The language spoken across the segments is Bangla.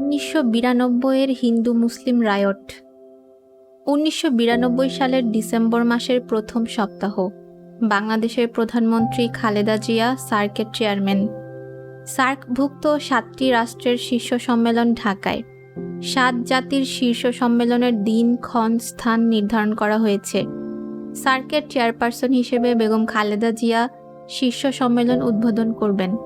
উনিশশো বিরানব্বইয়ের হিন্দু মুসলিম রায়ট। উনিশশো বিরানব্বই সালের ডিসেম্বর মাসের প্রথম সপ্তাহ, বাংলাদেশের প্রধানমন্ত্রী খালেদা জিয়া, সার্কের চেয়ারম্যান। সার্কভুক্ত সাতটি রাষ্ট্রের শীর্ষ সম্মেলন ঢাকায়। সাত জাতির শীর্ষ সম্মেলনের দিন, ক্ষণ, স্থান নির্ধারণ করা হয়েছে। সার্কের চেয়ারপারসন হিসেবে বেগম খালেদা জিয়া শীর্ষ সম্মেলন উদ্বোধন করবেন।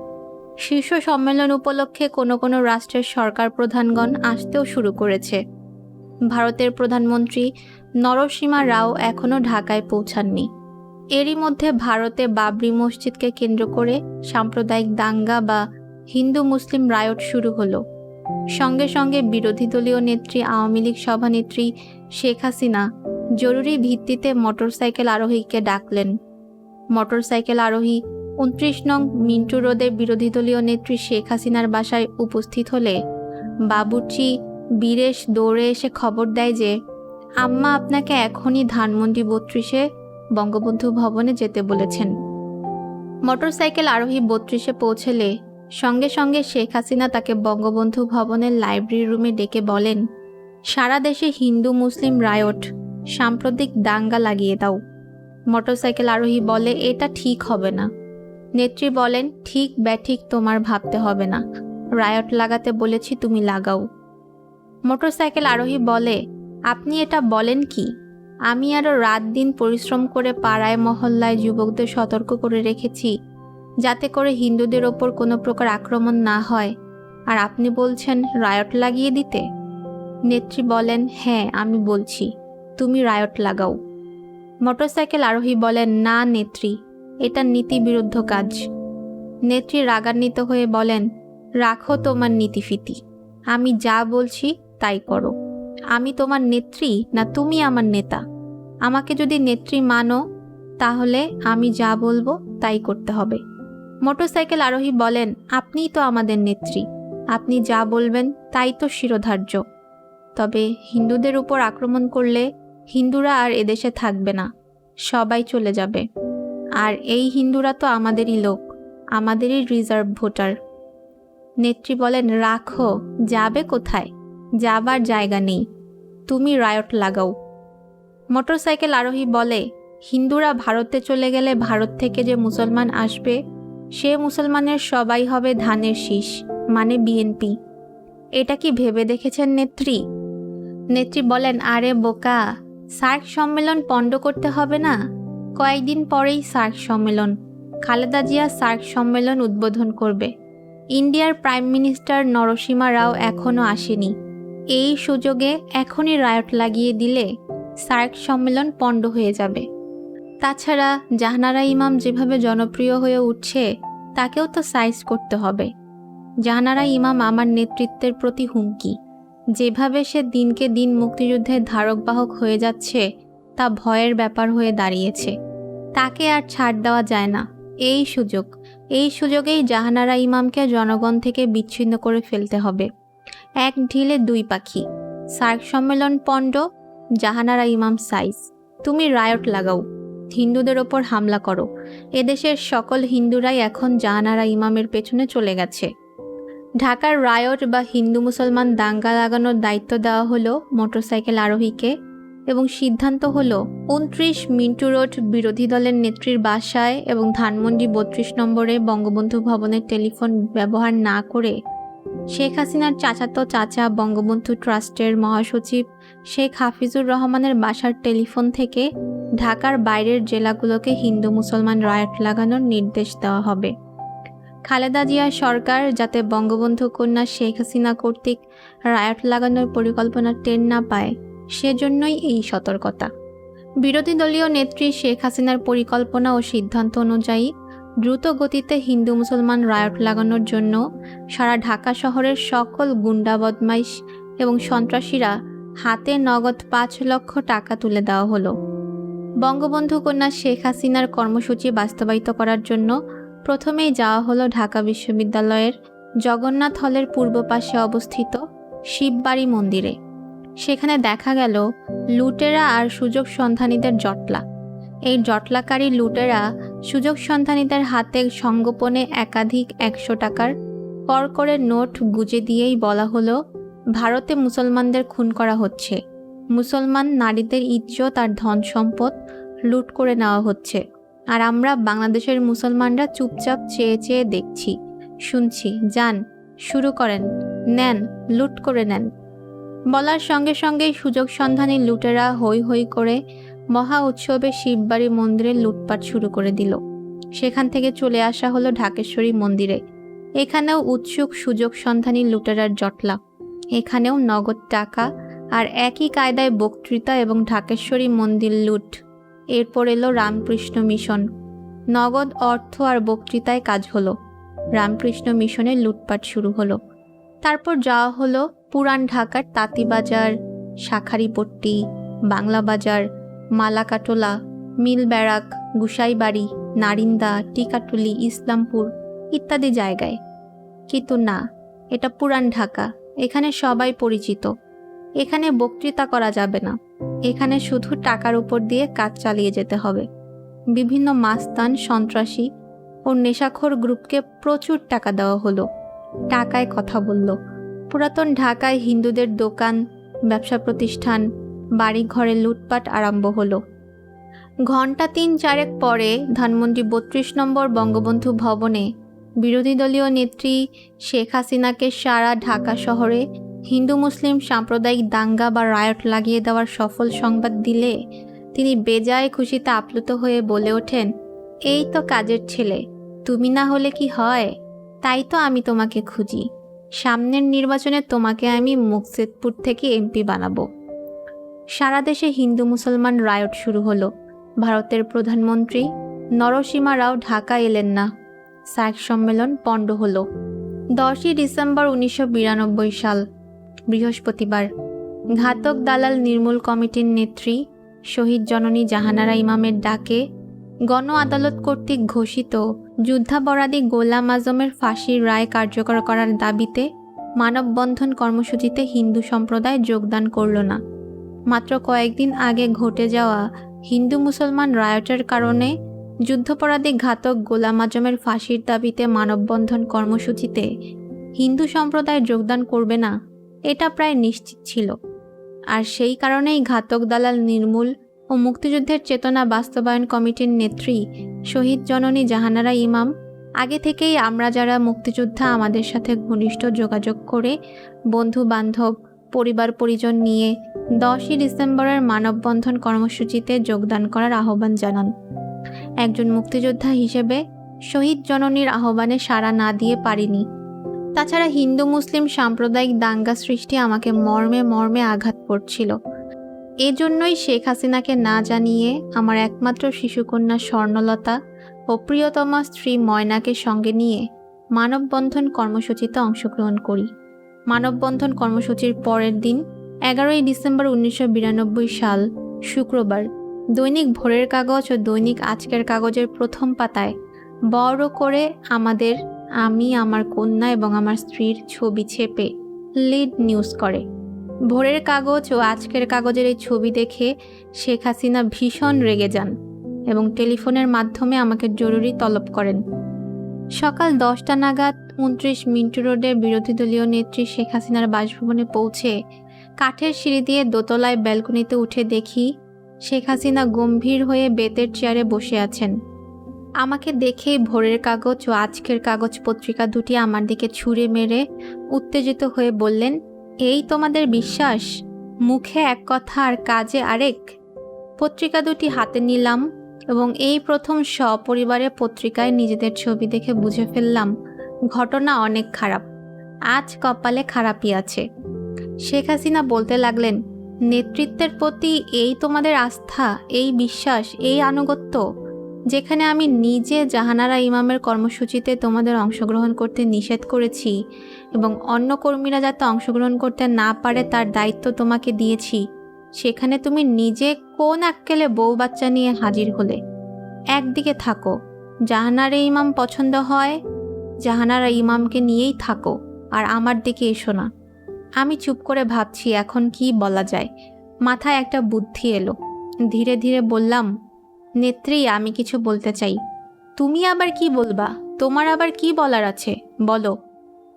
শীর্ষ সম্মেলন উপলক্ষে কোনো কোনো রাষ্ট্রের সরকার প্রধানগণ আসতেও শুরু করেছে। ভারতের প্রধানমন্ত্রী নরসীমা রাও এখনও ঢাকায় পৌঁছাননি। এরই মধ্যে ভারতে বাবরি মসজিদকে কেন্দ্র করে সাম্প্রদায়িক দাঙ্গা বা হিন্দু মুসলিম রায়ট শুরু হলো। সঙ্গে সঙ্গে বিরোধী দলীয় নেত্রী, আওয়ামী লীগ সভানেত্রী শেখ হাসিনা জরুরি ভিত্তিতে মোটরসাইকেল আরোহীকে ডাকলেন। মোটরসাইকেল আরোহী উনত্রিশ নং মিন্টু রোডে বিরোধী দলীয় নেত্রী শেখ হাসিনার বাসায় উপস্থিত হলে বাবুর্চি, বীরেশ দৌড়ে এসে খবর দেয় যে, আম্মা আপনাকে এখনই ধানমন্ডি বত্রিশে বঙ্গবন্ধু ভবনে যেতে বলেছেন। মোটরসাইকেল আরোহী বত্রিশে পৌঁছলে সঙ্গে সঙ্গে শেখ হাসিনা তাকে বঙ্গবন্ধু ভবনের লাইব্রেরি রুমে ডেকে বলেন, সারা দেশে হিন্দু, মুসলিম, রায়ট, সাম্প্রতিক দাঙ্গা লাগিয়ে দাও। মোটরসাইকেল আরোহী বলে, এটা ঠিক হবে না। নেত্রী বলেন, ঠিক ব্যাঠিক তোমার ভাবতে হবে না। রায়ট লাগাতে বলেছি তুমি লাগাও। মোটরসাইকেল আরোহী বলে, আপনি এটা বলেন কি? আমি আরও রাত দিন পরিশ্রম করে পাড়ায়, মহল্লায় যুবকদের সতর্ক করে রেখেছি, যাতে করে হিন্দুদের ওপর কোনো প্রকার আক্রমণ না হয়। আর আপনি বলছেন, রায়ট লাগিয়ে দিতে? নেত্রী বলেন হ্যাঁ আমি বলছি, তুমি রায়ট লাগাও। মোটরসাইকেল আরোহী বলেন, না নেত্রী এটা নীতিবিরুদ্ধ কাজ। নেত্রী রাগান্বিত হয়ে বলেন, রাখো তোমার নীতিফিতি। আমি যা বলছি তাই করো। আমি তোমার নেত্রী না তুমি আমার নেতা? আমাকে যদি নেত্রী মানো, তাহলে আমি যা বলব তাই করতে হবে। মোটরসাইকেল আরোহী বলেন, আপনিই তো আমাদের নেত্রী। আপনি যা বলবেন তাই তো শিরোধার্য। তবে হিন্দুদের উপর আক্রমণ করলে হিন্দুরা আর এদেশে থাকবে না। সবাই চলে যাবে। আর এই হিন্দুরা তো আমাদেরই লোক, আমাদেরই রিজার্ভ ভোটার। নেত্রী বলেন, রাখো, যাবে কোথায়? যাবার জায়গা নেই। তুমি রায়ট লাগাও। মোটরসাইকেল আরোহী বলে, হিন্দুরা ভারতে চলে গেলে ভারত থেকে যে মুসলমান আসবে, সে মুসলমানের সবাই হবে ধানের শীষ মানে বিএনপি এটা কি ভেবে দেখেছেন নেত্রী? নেত্রী বলেন, আরে বোকা, সার্ক সম্মেলন পণ্ড করতে হবে না? কয়েকদিন পরেই সার্ক সম্মেলন। খালেদা জিয়া সার্ক সম্মেলন উদ্বোধন করবে। ইন্ডিয়ার প্রাইম মিনিস্টার নরসীমা রাও এখনও আসেনি। এই সুযোগে এখনই রায়ট লাগিয়ে দিলে সার্ক সম্মেলন পণ্ড হয়ে যাবে। তাছাড়া জাহানারা ইমাম যেভাবে জনপ্রিয় হয়ে উঠছে, তাকেও তো সাইজ করতে হবে। জাহানারা ইমাম আমার নেতৃত্বের প্রতি হুমকি। যেভাবে সে দিনকে দিন মুক্তিযুদ্ধের ধারক বাহক হয়ে যাচ্ছে, তা ভয়ের ব্যাপার হয়ে দাঁড়িয়েছে। তাকে আর ছাড় দেওয়া যায় না। এই সুযোগ, এই সুযোগেই জাহানারা ইমামকে জনগণ থেকে বিচ্ছিন্ন করে ফেলতে হবে। এক ঢিলে দুই পাখি। সার্ক সম্মেলন পণ্ড, জাহানারা ইমাম সাইজ তুমি রায়ট লাগাও। হিন্দুদের ওপর হামলা করো। এদেশের সকল হিন্দুরাই এখন জাহানারা ইমামের পেছনে চলে গেছে। ঢাকার রায়ট বা হিন্দু মুসলমান দাঙ্গা লাগানোর দায়িত্ব দেওয়া হলো মোটরসাইকেল আরোহীকে। এবং সিদ্ধান্ত হলো উনত্রিশ মিন্টু রোড বিরোধী দলের নেত্রীর বাসায় এবং ধানমন্ডি বত্রিশ নম্বরে বঙ্গবন্ধু ভবনের টেলিফোন ব্যবহার না করে শেখ হাসিনার চাচাতো চাচা বঙ্গবন্ধু ট্রাস্টের মহাসচিব শেখ হাফিজুর রহমানের বাসার টেলিফোন থেকে ঢাকার বাইরের জেলাগুলোকে হিন্দু মুসলমান রায়ট লাগানোর নির্দেশ দেওয়া হবে। খালেদা জিয়া সরকার যাতে বঙ্গবন্ধু কন্যা শেখ হাসিনা কর্তৃক রায়ট লাগানোর পরিকল্পনা টের না পায় সেজন্যই এই সতর্কতা। বিরোধী দলীয় নেত্রী শেখ হাসিনার পরিকল্পনা ও সিদ্ধান্ত অনুযায়ী দ্রুত গতিতে হিন্দু মুসলমান রায়ট লাগানোর জন্য সারা ঢাকা শহরের সকল গুন্ডা বদমাইশ এবং সন্ত্রাসীরা হাতে নগদ পাঁচ লক্ষ টাকা তুলে দেওয়া হলো। বঙ্গবন্ধু কন্যা শেখ হাসিনার কর্মসূচি বাস্তবায়িত করার জন্য প্রথমেই যাওয়া হলো ঢাকা বিশ্ববিদ্যালয়ের জগন্নাথ হলের পূর্ব পাশে অবস্থিত শিববাড়ি মন্দিরে। সেখানে দেখা গেল লুটেরা আর সুযোগ সন্ধানীদের জটলা। এই জটলাকারী লুটেরা সুযোগ সন্ধানীদের হাতে সংগোপনে একাধিক একশো টাকার কর করে নোট গুজে দিয়েই বলা হলো, ভারতে মুসলমানদের খুন করা হচ্ছে। মুসলমান নারীদের ইজ্জত আর ধন সম্পদ লুট করে নেওয়া হচ্ছে। আর আমরা বাংলাদেশের মুসলমানরা চুপচাপ চেয়ে চেয়ে দেখছি। শুনছি, যান, শুরু করেন, নেন, লুট করে নেন। বলার সঙ্গে সঙ্গেই সুযোগ সন্ধানী লুটেরা হই হই করে মহা উৎসবে শিববাড়ি মন্দিরে লুটপাট শুরু করে দিল। সেখান থেকে চলে আসা হলো ঢাকেশ্বরী মন্দিরে। এখানেও উৎসুক সুযোগ সন্ধানী লুটেরার জটলা। এখানেও নগদ টাকা আর একই কায়দায় বক্তৃতা এবং ঢাকেশ্বরী মন্দির লুট। এরপর এলো রামকৃষ্ণ মিশন। নগদ অর্থ আর বক্তৃতায় কাজ হলো। রামকৃষ্ণ মিশনের লুটপাট শুরু হলো। তারপর যাওয়া হলো পুরান ঢাকার তাঁতিবাজার, শাখারিপট্টি বাংলা বাজার মালাকাটোলা মিল ব্যারাক গুসাইবাড়ি, নারিন্দা, টিকাটুলি, ইসলামপুর ইত্যাদি জায়গায়। কিন্তু না, এটা পুরান ঢাকা, এখানে সবাই পরিচিত। এখানে বক্তৃতা করা যাবে না। এখানে শুধু টাকার উপর দিয়ে কাজ চালিয়ে যেতে হবে। বিভিন্ন মাস্তান, সন্ত্রাসী ও নেশাখোর গ্রুপকে প্রচুর টাকা দেওয়া হলো। টাকায় কথা বলল। পুরাতন ঢাকায় হিন্দুদের দোকান, ব্যবসা প্রতিষ্ঠান বাড়ি ঘরে লুটপাট আরম্ভ হলো। ঘণ্টা তিন চারেক পরে ধানমন্ডি বত্রিশ নম্বর বঙ্গবন্ধু ভবনে বিরোধী দলীয় নেত্রী শেখ হাসিনাকে সারা ঢাকা শহরে হিন্দু মুসলিম সাম্প্রদায়িক দাঙ্গা বা রায়ট লাগিয়ে দেওয়ার সফল সংবাদ দিলে তিনি বেজায় খুশিতে আপ্লুত হয়ে বলে ওঠেন, এই তো কাজের ছেলে, তুমি না হলে কি হয়? তাই তো আমি তোমাকে খুঁজি। সামনের নির্বাচনে তোমাকে আমি মুকসেদপুর থেকে এমপি বানাবো। সারা দেশে হিন্দু মুসলমান রায়ট শুরু হলো। ভারতের প্রধানমন্ত্রী নরসীমা রাও ঢাকা এলেন না। সার্ক সম্মেলন পণ্ড হলো। দশই ডিসেম্বর উনিশশো বিরানব্বই সাল, বৃহস্পতিবার। ঘাতক দালাল নির্মূল কমিটির নেত্রী শহীদ জননী জাহানারা ইমামের ডাকে গণ আদালত কর্তৃক ঘোষিত যুদ্ধাপরাধী গোলাম আজমের ফাঁসির রায় কার্যকর করার দাবিতে মানববন্ধন কর্মসূচিতে হিন্দু সম্প্রদায় যোগদান করল না। মাত্র কয়েকদিন আগে ঘটে যাওয়া হিন্দু মুসলমান রায়টের কারণে যুদ্ধাপরাধী ঘাতক গোলাম আজমের ফাঁসির দাবিতে মানববন্ধন কর্মসূচিতে হিন্দু সম্প্রদায় যোগদান করবে না, এটা প্রায় নিশ্চিত ছিল। আর সেই কারণেই ঘাতক দালাল নির্মূল ও মুক্তিযুদ্ধের চেতনা বাস্তবায়ন কমিটির নেত্রী, শহীদ জননী জাহানারা ইমাম। আগে থেকেই আমরা যারা মুক্তিযোদ্ধা, আমাদের সাথে ঘনিষ্ঠ যোগাযোগ করে বন্ধু বান্ধব, পরিবার পরিজন নিয়ে দশই ডিসেম্বরের মানববন্ধন কর্মসূচিতে যোগদান করার আহ্বান জানান। একজন মুক্তিযোদ্ধা হিসেবে শহীদ জননীর আহ্বানে সাড়া না দিয়ে পারিনি। তাছাড়া হিন্দু মুসলিম সাম্প্রদায়িক দাঙ্গা সৃষ্টি আমাকে মর্মে মর্মে আঘাত করছিল। এজন্যই শেখ হাসিনাকে না জানিয়ে আমার একমাত্র শিশুকন্যা স্বর্ণলতা ও প্রিয়তমা স্ত্রী ময়নাকে সঙ্গে নিয়ে মানববন্ধন কর্মসূচিতে অংশগ্রহণ করি। মানববন্ধন কর্মসূচির পরের দিন, এগারোই ডিসেম্বর উনিশশো বিরানব্বই সাল, শুক্রবার, দৈনিক ভোরের কাগজ ও দৈনিক আজকের কাগজের প্রথম পাতায় বড় করে আমাদের, আমি, আমার কন্যা এবং আমার স্ত্রীর ছবি ছেপে লিড নিউজ করে। ভোরের কাগজ ও আজকের কাগজের এই ছবি দেখে শেখ হাসিনা ভীষণ রেগে যান এবং টেলিফোনের মাধ্যমে আমাকে জরুরি তলব করেন। সকাল দশটা নাগাদ উনত্রিশ মিন্টু রোডের বিরোধী দলীয় নেত্রী শেখ হাসিনার বাসভবনে পৌঁছে কাঠের সিঁড়ি দিয়ে দোতলায় ব্যালকনিতে উঠে দেখি শেখ হাসিনা গম্ভীর হয়ে বেতের চেয়ারে বসে আছেন। আমাকে দেখেই ভোরের কাগজ ও আজকের কাগজ পত্রিকা দুটি আমার দিকে ছুঁড়ে মেরে উত্তেজিত হয়ে বললেন এই তোমাদের বিশ্বাস? মুখে এক কথা আর কাজে আরেক? পত্রিকা দুটি হাতে নিলাম এবং এই প্রথম সপরিবারে পত্রিকায় নিজেদের ছবি দেখে বুঝে ফেললাম, ঘটনা অনেক খারাপ। আজ কপালে খারাপই আছে। শেখ হাসিনা বলতে লাগলেন, নেতৃত্বের প্রতি এই তোমাদের আস্থা, এই বিশ্বাস, এই আনুগত্য, যেখানে আমি নিজে জাহানারা ইমামের কর্মসূচিতে তোমাদের অংশগ্রহণ করতে নিষেধ করেছি এবং অন্য কর্মীরা যাতে অংশগ্রহণ করতে না পারে তার দায়িত্ব তোমাকে দিয়েছি। সেখানে তুমি নিজে কোন আক্কেলে বউ বাচ্চা নিয়ে হাজির হলে। একদিকে থাকো, জাহানারা ইমাম পছন্দ হয়, জাহানারা ইমামকে নিয়েই থাকো, আর আমার দিকে এসো না। আমি চুপ করে ভাবছি এখন কি বলা যায়। মাথায় একটা বুদ্ধি এলো। ধীরে ধীরে বললাম, নেত্রী, আমি কিছু বলতে চাই। তুমি আবার কি বলবা? তোমার আবার কি বলার আছে? বলো।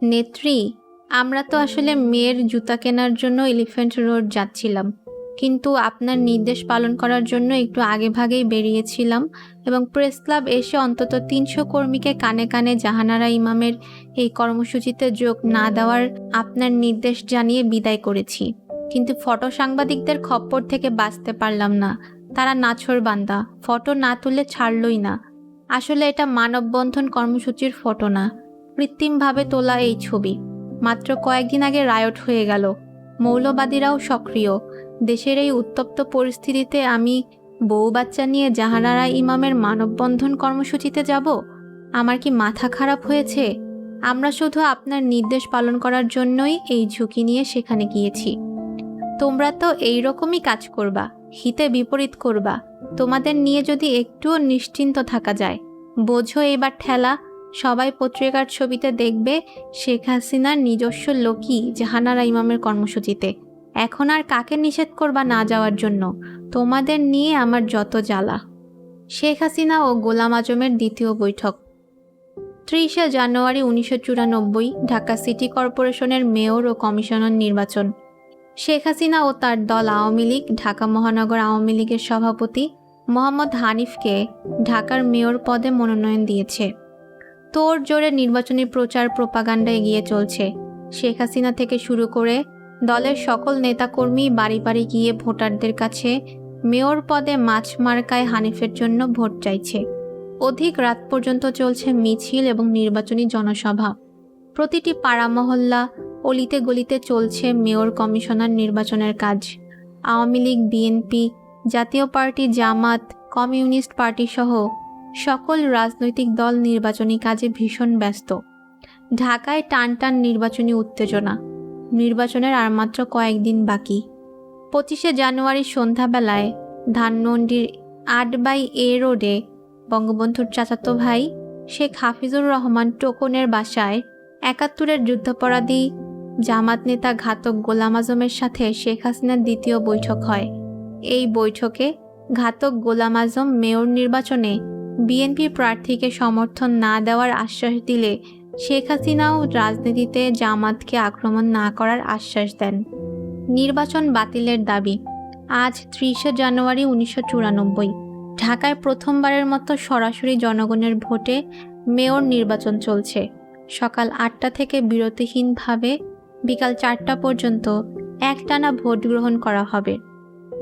নেত্রী, আমরা তো আসলে মেয়ের জুতা কেনার জন্য এলিফ্যান্ট রোড যাচ্ছিলাম। কিন্তু আপনার নির্দেশ পালন করার জন্য একটু আগে ভাগেই বেরিয়েছিলাম এবং প্রেস ক্লাব এসে অন্তত তিনশো কর্মীকে কানে কানে জাহানারা ইমামের এই কর্মসূচিতে যোগ না দেওয়ার আপনার নির্দেশ জানিয়ে বিদায় করেছি। কিন্তু ফটো সাংবাদিকদের খপ্পর থেকে বাঁচতে পারলাম না। তারা নাছর বান্দা, ফটো না তুলে ছাড়লই না। আসলে এটা মানববন্ধন কর্মসূচির ফটো না। কৃত্রিমভাবে তোলা এই ছবি। মাত্র কয়েকদিন আগে রায়ট হয়ে গেল। মৌলবাদীরাও সক্রিয়। দেশের এই উত্তপ্ত পরিস্থিতিতে আমি বউ বাচ্চা নিয়ে জাহানারা ইমামের মানববন্ধন কর্মসূচিতে যাব? আমার কি মাথা খারাপ হয়েছে? আমরা শুধু আপনার নির্দেশ পালন করার জন্যই এই ঝুঁকি নিয়ে সেখানে গিয়েছি। তোমরা তো এই রকমই কাজ করবা, হিতে বিপরীত করবা। তোমাদের নিয়ে যদি একটুও নিশ্চিন্ত থাকা যায়, বোঝো এবার ঠেলা সবাই পত্রিকার ছবিতে দেখবে শেখ হাসিনার নিজস্ব লোকই জাহানারা ইমামের কর্মসূচিতে। এখন আর কাকে নিষেধ করবা না যাওয়ার জন্য? তোমাদের নিয়ে আমার যত জ্বালা। শেখ হাসিনা ও গোলাম আজমের দ্বিতীয় বৈঠক। ত্রিশে জানুয়ারি উনিশশো চুরানব্বই, ঢাকা সিটি কর্পোরেশনের মেয়র ও কমিশনার নির্বাচন। শেখ হাসিনা ও তার দল আওয়ামী লীগ, ঢাকা মহানগর আওয়ামী লীগের সভাপতি মোহাম্মদ হানিফকে ঢাকার মেয়র পদে মনোনয়ন দিয়েছে। তোর জোরে নির্বাচনী প্রচার প্রপাগান্ডা এগিয়ে চলছে। শেখ হাসিনা থেকে শুরু করে দলের সকল নেতাকর্মী বাড়ি বাড়ি গিয়ে ভোটারদের কাছে মেয়র পদে মাছ মার্কায় হানিফের জন্য ভোট চাইছে। অধিক রাত পর্যন্ত চলছে মিছিল এবং নির্বাচনী জনসভা। প্রতিটি পাড়া মহল্লা অলিতে গলিতে চলছে মেয়র কমিশনার নির্বাচনের কাজ। Awami League, BNP Jatiya party, Jamaat, communist party সহ সকল রাজনৈতিক দল নির্বাচনী কাজে ভীষণ ব্যস্ত। ঢাকায় টান টান নির্বাচনী উত্তেজনা। নির্বাচনের আর মাত্র কয়েকদিন বাকি। পঁচিশে জানুয়ারি সন্ধ্যাবেলায় ধানমন্ডির আট বাই এ রোডে বঙ্গবন্ধুর চাচাতো ভাই শেখ হাফিজুর রহমান টোকনের বাসায় একাত্তরের যুদ্ধাপরাধী জামাত নেতা ঘাতক গোলাম আজমের সাথে শেখ হাসিনার দ্বিতীয় বৈঠক হয়। এই বৈঠকে ঘাতক গোলাম আজম মেয়র নির্বাচনে বিএনপি প্রার্থীকে সমর্থন না দেওয়ার আশ্বাস দিলে শেখ হাসিনাও রাজনীতিতে জামাতকে আক্রমণ না করার আশ্বাস দেন। নির্বাচন বাতিলের দাবি, আজ ত্রিশে জানুয়ারি উনিশশো চুরানব্বই। ঢাকায় প্রথমবারের মতো সরাসরি জনগণের ভোটে মেয়র নির্বাচন চলছে। সকাল আটটা থেকে বিরতিহীনভাবে বিকাল চারটা পর্যন্ত একটানা ভোট গ্রহণ করা হবে।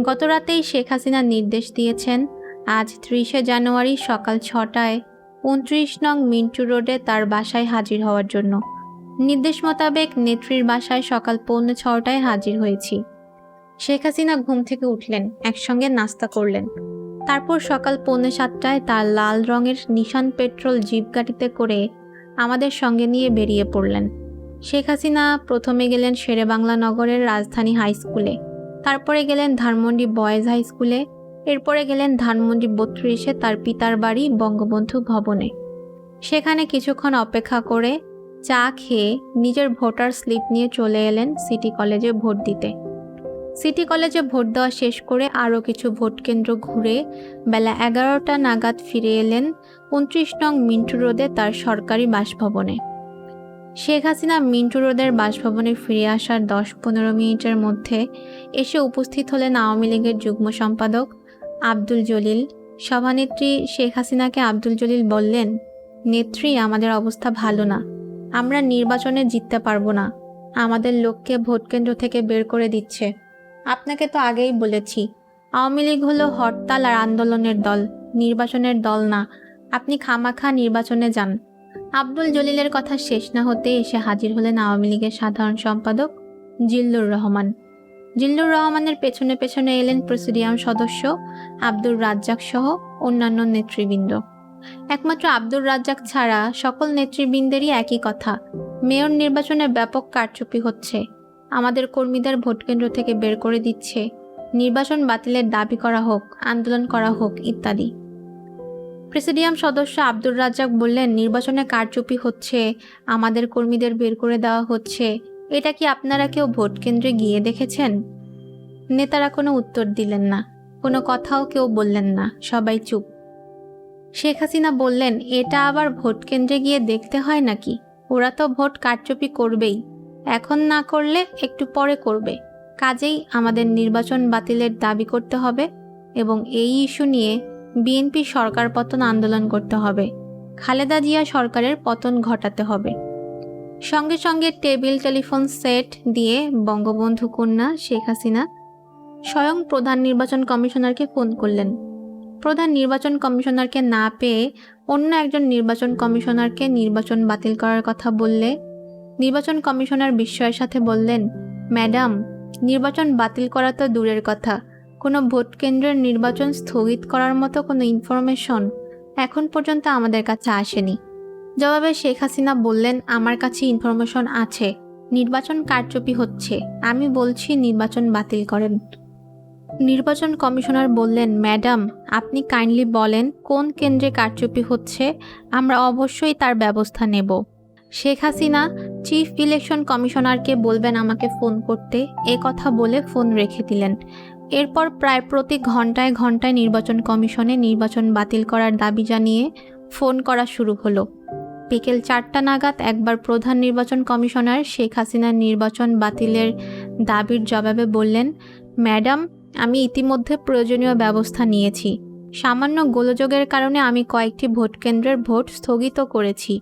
গতরাতেই শেখ হাসিনা নির্দেশ দিয়েছেন আজ ত্রিশে জানুয়ারি সকাল ছটায় উনত্রিশ নং মিন্টু রোডে তার বাসায় হাজির হওয়ার জন্য। নির্দেশ মোতাবেক নেত্রীর বাসায় সকাল পৌনে ছটায় হাজির হয়েছি। শেখ হাসিনা ঘুম থেকে উঠলেন, একসঙ্গে নাস্তা করলেন। তারপর সকাল পৌনে সাতটায় তার লাল রঙের নিশান পেট্রোল জিপ গাড়িতে করে আমাদের সঙ্গে নিয়ে বেরিয়ে পড়লেন। শেখ হাসিনা প্রথমে গেলেন শেরেবাংলা নগরের রাজধানী হাই স্কুলে, তারপরে গেলেন ধানমন্ডি বয়েজ হাই স্কুলে এরপরে গেলেন ধানমন্ডি বত্রিশে তার পিতার বাড়ি বঙ্গবন্ধু ভবনে। সেখানে কিছুক্ষণ অপেক্ষা করে চা খেয়ে নিজের ভোটার স্লিপ নিয়ে চলে এলেন সিটি কলেজে ভোট দিতে। সিটি কলেজে ভোট দেওয়া শেষ করে আরও কিছু ভোট কেন্দ্র ঘুরে বেলা এগারোটা নাগাদ ফিরে এলেন উনত্রিশ নং মিন্টু রোডে তার সরকারি বাসভবনে। শেখ হাসিনা মিন্টু রোডের বাসভবনে ফিরে আসার দশ পনেরো মিনিটের মধ্যে এসে উপস্থিত হলেন আওয়ামী লীগের যুগ্ম সম্পাদক আব্দুল জলিল। সভানেত্রী শেখ হাসিনাকে আব্দুল জলিল বললেন, নেত্রী, আমাদের অবস্থা ভালো না। আমরা নির্বাচনে জিততে পারব না। আমাদের লোককে ভোট কেন্দ্র থেকে বের করে দিচ্ছে। আপনাকে তো আগেই বলেছি, আওয়ামী লীগ হলো হরতাল আর আন্দোলনের দল, নির্বাচনের দল না। আপনি খামাখা নির্বাচনে যান। আব্দুল জলিলের কথা শেষ না হতে এসে হাজির হলেন আওয়ামী লীগের সাধারণ সম্পাদক জিল্লুর রহমান। জিল্লুর রহমানের পেছনে পেছনে এলেন প্রেসিডিয়াম সদস্য আব্দুর রাজ্জাক সহ অন্যান্য নেতৃবৃন্দ। একমাত্র আব্দুর রাজ্জাক ছাড়া সকল নেতৃবৃন্দেরই একই কথা, মেয়র নির্বাচনে ব্যাপক কারচুপি হচ্ছে, আমাদের কর্মীদের ভোটকেন্দ্র থেকে বের করে দিচ্ছে, নির্বাচন বাতিলের দাবি করা হোক, আন্দোলন করা হোক ইত্যাদি। প্রেসিডিয়াম সদস্য আব্দুর রাজ্জাক বললেন, নির্বাচনে কারচুপি হচ্ছে, আমাদের কর্মীদের বের করে দেওয়া হচ্ছে এটা কি আপনারা কেউ ভোট কেন্দ্রে গিয়ে দেখেছেন? নেতারা কোনো উত্তর দিলেন না, কোনো কথাও কেউ বললেন না, সবাই চুপ। শেখ হাসিনা বললেন, এটা আবার ভোট কেন্দ্রে গিয়ে দেখতে হয় নাকি? ওরা তো ভোট কারচুপি করবেই। এখন না করলে একটু পরে করবে। কাজেই আমাদের নির্বাচন বাতিলের দাবি করতে হবে এবং এই ইস্যু নিয়ে বিএনপি সরকার পতন আন্দোলন করতে হবে। খালেদা জিয়া সরকারের পতন ঘটাতে হবে। সঙ্গে সঙ্গে টেবিল, টেলিফোন, সেট দিয়ে বঙ্গবন্ধু কন্যা শেখ হাসিনা স্বয়ং প্রধান নির্বাচন কমিশনারকে ফোন করলেন। প্রধান নির্বাচন কমিশনারকে না পেয়ে অন্য একজন নির্বাচন কমিশনারকে নির্বাচন বাতিল করার কথা বললে, নির্বাচন কমিশনার বিস্ময়ের সাথে বললেন, ম্যাডাম, নির্বাচন বাতিল করা তো দূরের কথা। কোনো ভোট কেন্দ্রের নির্বাচন স্থগিত করার মতো কোনো ইনফরমেশন এখন পর্যন্ত আমাদের কাছে আসেনি। জবাবে শেখ হাসিনা বললেন, আমার কাছে ইনফরমেশন আছে। নির্বাচন কারচুপি হচ্ছে। আমি বলছি নির্বাচন বাতিল করেন। নির্বাচন কমিশনার বললেন, ম্যাডাম, আপনি কাইন্ডলি বলেন কোন কেন্দ্রে কারচুপি হচ্ছে, আমরা অবশ্যই তার ব্যবস্থা নেব। শেখ হাসিনা চিফ ইলেকশন কমিশনারকে বলবেন, আমাকে ফোন করতে। এ কথা বলে ফোন রেখে দিলেন। এরপর প্রায় প্রতি ঘন্টায় ঘন্টায় নির্বাচন কমিশনে নির্বাচন বাতিল করার দাবি জানিয়ে ফোন করা শুরু হলো। বিকেল চারটা নাগাদ একবার প্রধান নির্বাচন কমিশনার শেখ হাসিনার নির্বাচন বাতিলের দাবির জবাবে বললেন, ম্যাডাম, আমি ইতিমধ্যে প্রয়োজনীয় ব্যবস্থা নিয়েছি। সামান্য গোলযোগের কারণে আমি কয়েকটি ভোট কেন্দ্রের ভোট স্থগিত করেছি।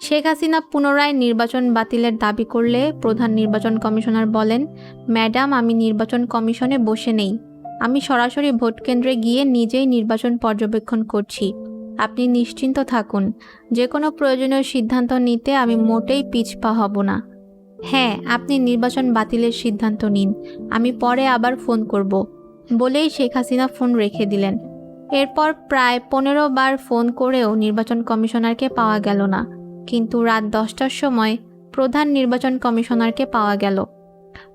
শেখ হাসিনা পুনরায় নির্বাচন বাতিলের দাবি করলে প্রধান নির্বাচন কমিশনার বলেন, ম্যাডাম, আমি নির্বাচন কমিশনে বসে নেই। আমি সরাসরি ভোট কেন্দ্রে গিয়ে নিজেই নির্বাচন পর্যবেক্ষণ করছি। আপনি নিশ্চিন্ত থাকুন যে কোনো প্রয়োজনীয় সিদ্ধান্ত নিতে আমি মোটেই পিছপা হব না। হ্যাঁ আপনি নির্বাচন বাতিলের সিদ্ধান্ত নিন, আমি পরে আবার ফোন করব, বলেই শেখ হাসিনা ফোন রেখে দিলেন। এরপর প্রায় পনেরো বার ফোন করেও নির্বাচন কমিশনারকে পাওয়া গেল না, কিন্তু রাত দশটার সময় প্রধান নির্বাচন কমিশনারকে পাওয়া গেল।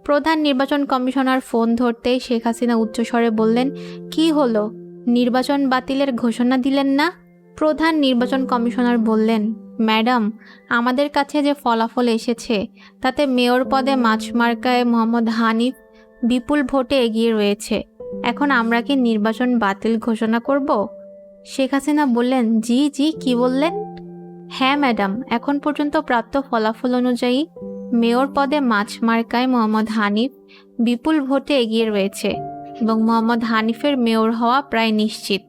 প্রধান নির্বাচন কমিশনার ফোন ধরতেই শেখ হাসিনা উচ্চস্বরে বললেন, কি হলো? নির্বাচন বাতিলের ঘোষণা দিলেন না? প্রধান নির্বাচন কমিশনার বললেন, ম্যাডাম, আমাদের কাছে যে ফলাফল এসেছে, তাতে মেয়র পদে মাছমার্কায় মোহাম্মদ হানিফ বিপুল ভোটে এগিয়ে রয়েছে। এখন আমরা কি নির্বাচন বাতিল ঘোষণা করব? শেখ হাসিনা বললেন, জি জি, কি বললেন? হ্যাঁ ম্যাডাম, এখন পর্যন্ত প্রাপ্ত ফলাফল অনুযায়ী মেয়র পদে মাছ মার্কায় মোহাম্মদ হানিফ বিপুল ভোটে এগিয়ে রয়েছে এবং মোহাম্মদ হানিফের মেয়র হওয়া প্রায় নিশ্চিত।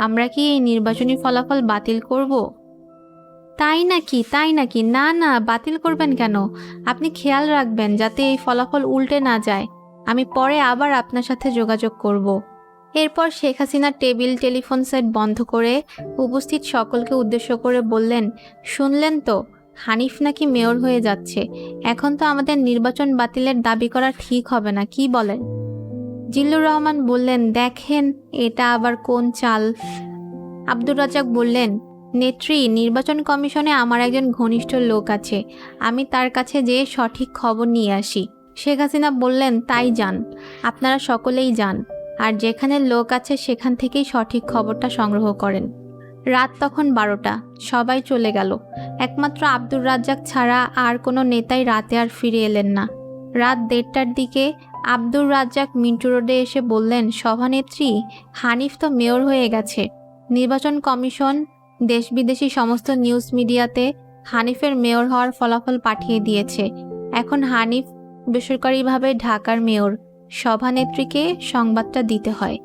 আমরা কি এই নির্বাচনী ফলাফল বাতিল করব? তাই নাকি তাই নাকি? না না, বাতিল করবেন কেন? আপনি খেয়াল রাখবেন যাতে এই ফলাফল উল্টে না যায়। আমি পরে আবার আপনার সাথে যোগাযোগ করব। এরপর Sheikh Hasina table, telephone set বন্ধ করে উপস্থিত সকলকে উদ্দেশ্য করে বললেন, শুনলেন তো, হানিফ নাকি মেয়র হয়ে যাচ্ছে। এখন তো আমাদের নির্বাচন বাতিলের দাবি করা ঠিক হবে না, কি বলেন? জিল্লুর রহমান বললেন, দেখেন, এটা আবার কোন চাল? আব্দুর রাজাক বললেন, নেত্রী, নির্বাচন কমিশনে আমার একজন ঘনিষ্ঠ লোক আছে। আমি তার কাছে যেয়ে সঠিক খবর নিয়ে আসি। শেখ হাসিনা বললেন, তাই যান। আপনারা সকলেই যান। আর যেখানে লোক আছে, সেখান থেকেই সঠিক খবরটা সংগ্রহ করেন। রাত তখন বারোটা। সবাই চলে গেল। একমাত্র আব্দুর রাজ্জাক ছাড়া আর কোনো নেতাই রাতে আর ফিরে এলেন না। রাত দেড়টার দিকে আব্দুর রাজ্জাক মিন্টু রোডে এসে বললেন, সভানেত্রী, হানিফ তো মেয়র হয়ে গেছে। নির্বাচন কমিশন দেশ বিদেশি সমস্ত নিউজ মিডিয়াতে হানিফের মেয়র হওয়ার ফলাফল পাঠিয়ে দিয়েছে। এখন হানিফ বেসরকারিভাবে ঢাকার মেয়র। সভানেত্রীকে সংবাদটা দিতে হয়।